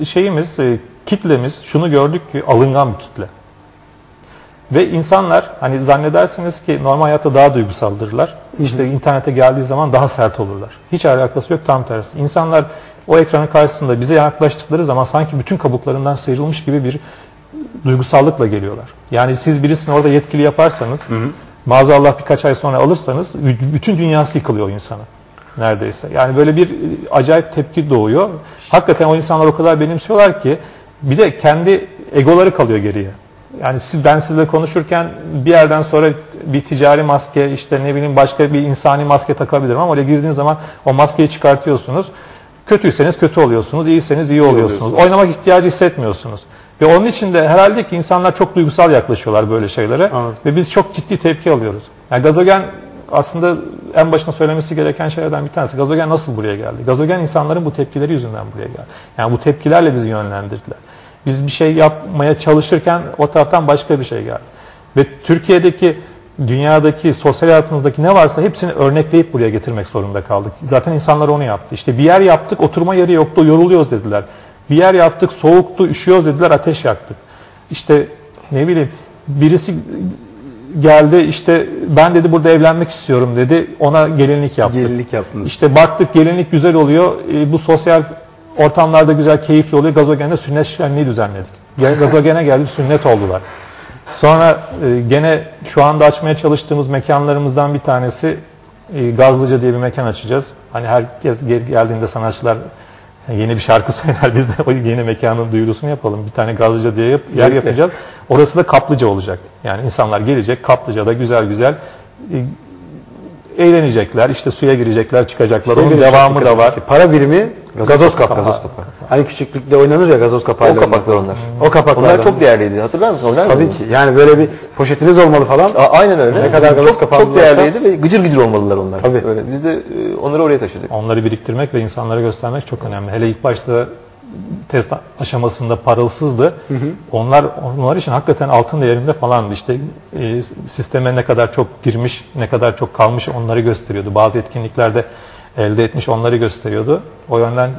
e, şeyimiz, e, kitlemiz şunu gördük ki alıngan bir kitle. Ve insanlar hani zannedersiniz ki normal hayatta daha duygusaldırlar. İşte internete geldiği zaman daha sert olurlar. Hiç alakası yok tam tersi. İnsanlar o ekranın karşısında bize yaklaştıkları zaman sanki bütün kabuklarından sıyrılmış gibi bir duygusallıkla geliyorlar. Yani siz birisini orada yetkili yaparsanız, maazallah birkaç ay sonra alırsanız bütün dünyası yıkılıyor o insana neredeyse. Yani böyle bir e, acayip tepki doğuyor. Hakikaten o insanlar o kadar benimsiyorlar ki bir de kendi egoları kalıyor geriye. Yani siz, ben sizle konuşurken bir yerden sonra bir ticari maske işte ne bileyim başka bir insani maske takabilirim ama oraya girdiğiniz zaman o maskeyi çıkartıyorsunuz. Kötüyseniz kötü oluyorsunuz, iyiyseniz iyi oluyorsunuz. Oynamak ihtiyacı hissetmiyorsunuz. Ve onun için de herhalde ki insanlar çok duygusal yaklaşıyorlar böyle şeylere. Anladım. Ve biz çok ciddi tepki alıyoruz. Yani gazogen aslında en başına söylemesi gereken şeylerden bir tanesi. Gazogen nasıl buraya geldi? Gazogen insanların bu tepkileri yüzünden buraya geldi. Yani bu tepkilerle bizi yönlendirdiler. Biz bir şey yapmaya çalışırken o taraftan başka bir şey geldi. Ve Türkiye'deki, dünyadaki, sosyal hayatımızdaki ne varsa hepsini örnekleyip buraya getirmek zorunda kaldık. Zaten insanlar onu yaptı. İşte bir yer yaptık, oturma yeri yoktu, yoruluyoruz dediler. Bir yer yaptık, soğuktu, üşüyoruz dediler, ateş yaktık. İşte ne bileyim, birisi geldi işte ben dedi burada evlenmek istiyorum dedi. Ona gelinlik yaptık. Gelinlik yaptınız. İşte baktık gelinlik güzel oluyor. E, bu sosyal ortamlarda güzel, keyifli oluyor. Gazogende sünnet şenliği düzenledik. Gazogene geldi sünnet oldular. Sonra e, gene şu anda açmaya çalıştığımız mekanlarımızdan bir tanesi e, Gazlıca diye bir mekan açacağız. Hani herkes gel- geldiğinde sanatçılar yeni bir şarkı söyler biz de o yeni mekanın duyurusunu yapalım. Bir tane Gazlıca diye yap- yer yapacağız. Orası da kaplıca olacak. Yani insanlar gelecek kaplıcada güzel güzel e, eğlenecekler. işte suya girecekler, çıkacaklar. Onun devamı da var. Para birimi gazoz, kapağı. Gazoz kapağı. Hani küçüklükte oynanır ya gazoz kapağıyla. O kapaklar onlar. O kapaklar. Onlar çok değerliydi. Hatırlar mısın? Onlar Tabii ki. Yani böyle bir poşetiniz olmalı falan. A- aynen öyle. Ne kadar gazoz çok, kapağınız çok değerliydi ve gıcır gıcır olmalılar onlar. Tabii. Öyle. Biz de e, onları oraya taşıdık. Onları biriktirmek ve insanlara göstermek çok önemli. Hele ilk başta test aşamasında parılsızdı. Onlar onlar için hakikaten altın değerinde falandı. İşte e, sisteme ne kadar çok girmiş, ne kadar çok kalmış onları gösteriyordu. Bazı etkinliklerde elde etmiş onları gösteriyordu. O yönden e,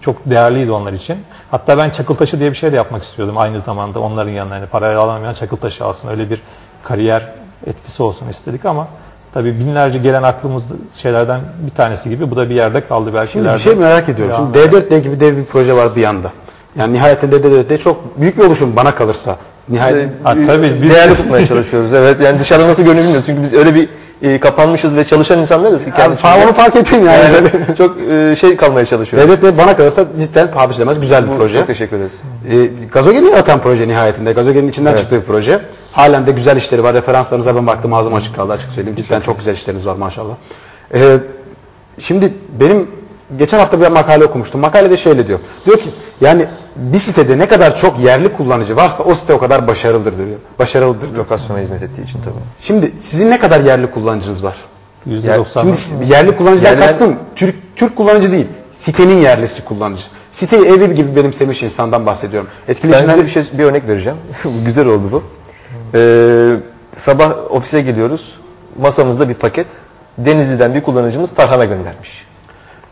çok değerliydi onlar için. Hatta ben çakıltaşı diye bir şey de yapmak istiyordum aynı zamanda onların yanına. Yani parayı alamayan çakıltaşı alsın öyle bir kariyer etkisi olsun istedik ama tabii binlerce gelen aklımız şeylerden bir tanesi gibi bu da bir yerde kaldı belki. Şimdi bir şey merak ediyorum. Şimdi devamı- D4D gibi dev bir proje var bir yanda. Yani nihayetinde D4D çok büyük bir oluşum bana kalırsa. Nihayet Ha, tabii biz Değerli tutmaya çalışıyoruz. Evet. Yani dışarıda nasıl görünüyor bilmiyoruz. Çünkü biz öyle bir e, kapanmışız ve çalışan insanlarız ki yani, kendi onu fark ettim yani. yani çok e, şey kalmaya çalışıyoruz. D4D bana kalırsa cidden paha güzel bir Bu- proje. Çok teşekkür ederiz. E, Gazogen'i yaratan proje nihayetinde. Gazogen'in içinden Evet. çıktığı bir proje. Halen de güzel işleri var. Referanslarınıza ben baktım ağzım açık kaldı açık söyleyeyim. Cidden çok güzel işleriniz var maşallah. E, şimdi benim geçen hafta bir makale okumuştum. Makalede şöyle diyor. Diyor ki yani bir sitede ne kadar çok yerli kullanıcı varsa o site o kadar başarılıdır diyor. Başarılıdır. Lokasyona hizmet ettiği için tabii. Şimdi sizin ne kadar yerli kullanıcınız var? %90 Şimdi yerli kullanıcıdan Yerliler- kastım Türk Türk kullanıcı değil. Sitenin yerlisi kullanıcı. Siteyi evi gibi benimsemiş insandan bahsediyorum. Ben Etkileşimden size bir şey bir örnek vereceğim. Güzel oldu bu. Ee, sabah ofise geliyoruz. Masamızda bir paket. Denizli'den bir kullanıcımız tarhana göndermiş.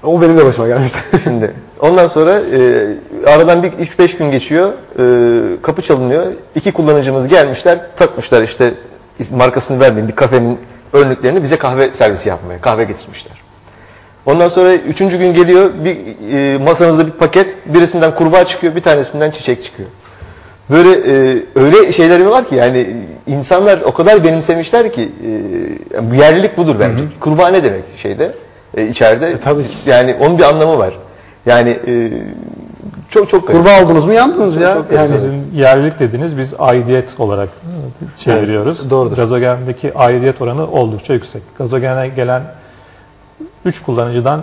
o benim de başıma gelmişti. Şimdi ondan sonra e, aradan bir 3-5 gün geçiyor. E, kapı çalınıyor. İki kullanıcımız gelmişler, takmışlar işte markasını vermeyeyim bir kafenin önlüklerini bize kahve servisi yapmaya. Kahve getirmişler. Ondan sonra üçüncü gün geliyor bir e, masanızda bir paket birisinden kurbağa çıkıyor bir tanesinden çiçek çıkıyor. Böyle e, öyle şeyleri var ki yani insanlar o kadar benimsemişler ki e, bu yerlilik budur bence. Kurbağa ne demek şeyde e, içeride? tabii. Yani onun bir anlamı var. Yani e, çok çok garip. Kurbağa oldunuz mu yandınız ya. çok yani Sizin yerlilik dediğiniz biz aidiyet olarak çeviriyoruz. Evet, doğrudur. Gazogen'deki aidiyet oranı oldukça yüksek. Gazogen'e gelen 3 kullanıcıdan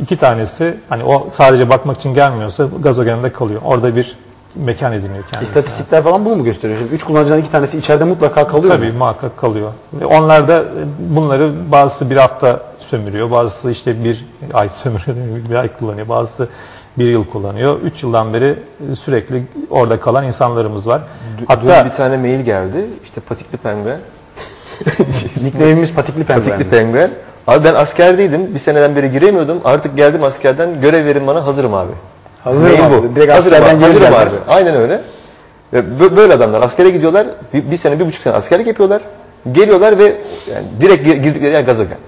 iki tanesi hani o sadece bakmak için gelmiyorsa Gazogen'de kalıyor. Orada bir mekan ediniyor kendisi. istatistikler falan bunu mu gösteriyor? Şimdi üç kullanıcıdan iki tanesi içeride mutlaka kalıyor Tabii mu? muhakkak kalıyor. Ve onlar da e, bunları bazısı bir hafta sömürüyor, bazısı işte bir ay sömürüyor, bir ay kullanıyor, bazısı bir yıl kullanıyor. Üç yıldan beri e, sürekli orada kalan insanlarımız var. Hatta bir tane mail geldi. İşte patikli penguen. Nickname'imiz patikli penguen. Patikli penguen. Abi ben askerdeydim. Bir seneden beri giremiyordum. Artık geldim askerden. Görev verin bana hazırım abi. Hazırım Neyin abi. Direkt askerden abi, gelmez. abi. Aynen öyle. Böyle adamlar askere gidiyorlar. Bir, bir sene, bir buçuk sene askerlik yapıyorlar. Geliyorlar ve yani direkt gir- girdikleri yer gazogen.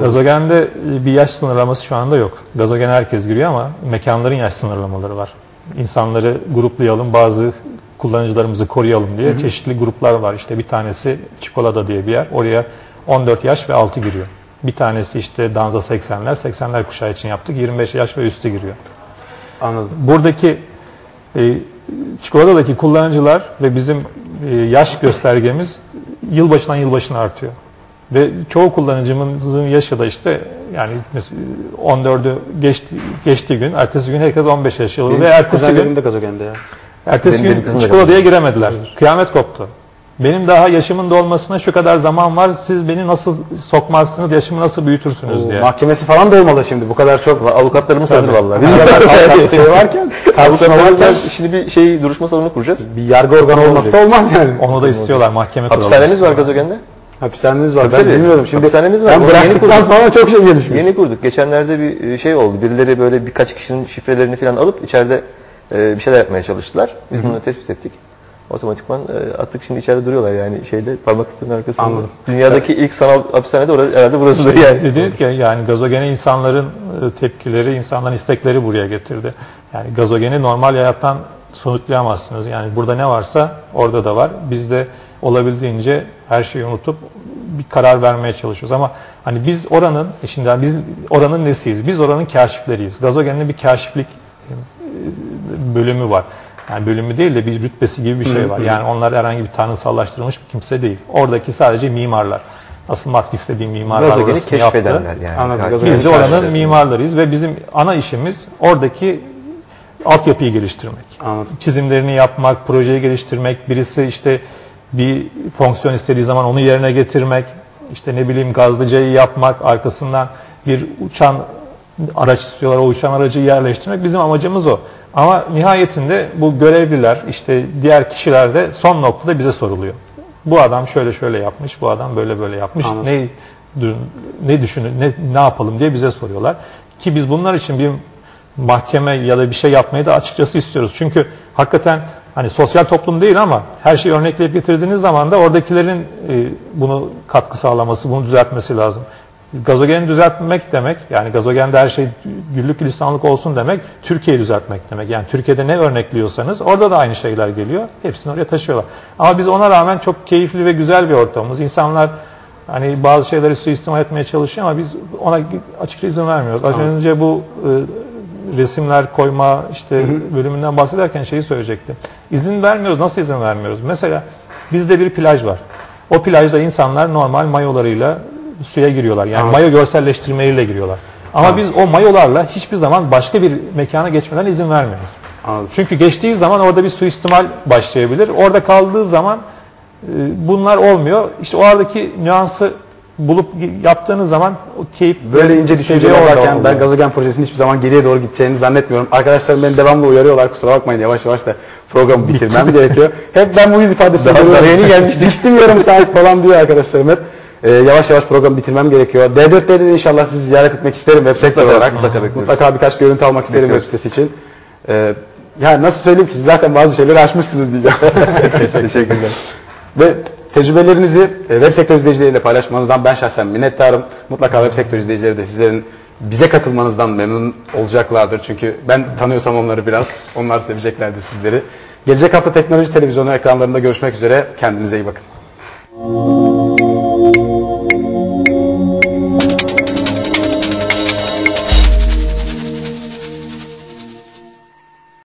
Gazogen'de bir yaş sınırlaması şu anda yok. Gazogen herkes giriyor ama mekanların yaş sınırlamaları var. İnsanları gruplayalım, bazı kullanıcılarımızı koruyalım diye çeşitli gruplar var. İşte bir tanesi Çikolata diye bir yer. Oraya 14 yaş ve altı giriyor. Bir tanesi işte Danza 80'ler, 80'ler kuşağı için yaptık. 25 yaş ve üstü giriyor. Anladım. Buradaki e, çikolatadaki kullanıcılar ve bizim e, yaş göstergemiz yılbaşından yılbaşına artıyor. Ve çoğu kullanıcımızın yaşı da işte yani mesela 14'ü geçti, geçtiği gün, ertesi gün herkes 15 yaşında Benim ve ertesi gün ya. ertesi Benim- gün çikolataya giremediler. Kıyamet koptu. Benim daha yaşımın dolmasına şu kadar zaman var. Siz beni nasıl sokmazsınız, yaşımı nasıl büyütürsünüz Oo, diye. Mahkemesi falan da olmalı şimdi. Bu kadar çok Avukatlarımız hazır vallahi. bu kadar şey varken, tartışma varken şimdi bir şey duruşma salonu kuracağız. bir yargı organı olmazsa olmaz yani. Onu da istiyorlar mahkeme kuralları. Hapishanemiz var gazogen'de. Hapishaneniz var. Tabii, Ben tabii. bilmiyorum. Şimdi Hapishanemiz var. ben bıraktıktan kurduk. sonra çok şey gelişmiş. Yeni kurduk. Geçenlerde bir şey oldu. Birileri böyle birkaç kişinin şifrelerini falan alıp içeride e, bir şeyler yapmaya çalıştılar. Biz bunu tespit ettik. Otomatikman e, attık şimdi içeride duruyorlar yani şeyde parmaklıkların arkasında. Anladım. Dünyadaki ilk sanal hapishane de orada, herhalde burasıdır yani. Dedi ki yani gazogene insanların e, tepkileri, insanların istekleri buraya getirdi. Yani gazogeni normal hayattan soyutlayamazsınız. Yani burada ne varsa orada da var. Biz de olabildiğince her şeyi unutup bir karar vermeye çalışıyoruz. Ama hani biz oranın, e şimdi yani biz oranın nesiyiz? Biz oranın kaşifleriyiz. Gazogenin bir kaşiflik e, bölümü var. Yani bölümü değil de bir rütbesi gibi bir şey var. Yani onlar herhangi bir tanrısallaştırılmış bir kimse değil. Oradaki sadece mimarlar. Asıl Matrix'te bir mimar var. Gazogeni yaptı. keşfedenler yani. Anladım, Biz de oranın mimarlarıyız ve bizim ana işimiz oradaki altyapıyı geliştirmek. Anladım. Çizimlerini yapmak, projeyi geliştirmek, birisi işte bir fonksiyon istediği zaman onu yerine getirmek, işte ne bileyim gazlıcayı yapmak, arkasından bir uçan araç istiyorlar, o uçan aracı yerleştirmek bizim amacımız o. Ama nihayetinde bu görevliler, işte diğer kişiler de son noktada bize soruluyor. Bu adam şöyle şöyle yapmış, bu adam böyle böyle yapmış. Anladım. Ne ne düşünün, ne, ne yapalım diye bize soruyorlar. Ki biz bunlar için bir mahkeme ya da bir şey yapmayı da açıkçası istiyoruz. Çünkü hakikaten hani sosyal toplum değil ama her şeyi örnekleyip getirdiğiniz zaman da oradakilerin e, bunu katkı sağlaması, bunu düzeltmesi lazım. Gazogeni düzeltmek demek, yani gazogende her şey güllük gülistanlık olsun demek, Türkiye'yi düzeltmek demek. Yani Türkiye'de ne örnekliyorsanız orada da aynı şeyler geliyor. Hepsini oraya taşıyorlar. Ama biz ona rağmen çok keyifli ve güzel bir ortamımız. İnsanlar hani bazı şeyleri suistimal etmeye çalışıyor ama biz ona açıkça izin vermiyoruz. Az önce bu e, resimler koyma işte bölümünden bahsederken şeyi söyleyecektim. İzin vermiyoruz. Nasıl izin vermiyoruz? Mesela bizde bir plaj var. O plajda insanlar normal mayolarıyla suya giriyorlar. Yani mayo görselleştirmeleriyle giriyorlar. Ama biz o mayolarla hiçbir zaman başka bir mekana geçmeden izin vermiyoruz. Anladım. Çünkü geçtiği zaman orada bir suistimal başlayabilir. Orada kaldığı zaman e, bunlar olmuyor. İşte o aradaki nüansı bulup yaptığınız zaman o keyif Böyle ince düşünceler orada varken ben. Gazogen projesinin hiçbir zaman geriye doğru gideceğini zannetmiyorum. Arkadaşlarım beni devamlı uyarıyorlar. Kusura bakmayın yavaş yavaş da programı bitirmem gerekiyor. Hep ben bu yüz ifadesini görüyorum. yeni gelmiştik. Gittim yarım saat falan diyor arkadaşlarım hep. Ee, yavaş yavaş programı bitirmem gerekiyor. D4'te de inşallah sizi ziyaret etmek isterim web sektör Mutlaka, olarak. mutlaka bekliyoruz. Mutlaka birkaç görüntü almak isterim web Bekliyoruz. sitesi için. Ee, ya nasıl söyleyeyim ki siz zaten bazı şeyleri aşmışsınız diyeceğim. Teşekkürler. Ve tecrübelerinizi e, web sektör izleyicileriyle paylaşmanızdan ben şahsen minnettarım. Mutlaka web sektör izleyicileri de sizlerin bize katılmanızdan memnun olacaklardır. Çünkü ben tanıyorsam onları biraz, onlar seveceklerdi sizleri. Gelecek hafta Teknoloji Televizyonu ekranlarında görüşmek üzere. Kendinize iyi bakın.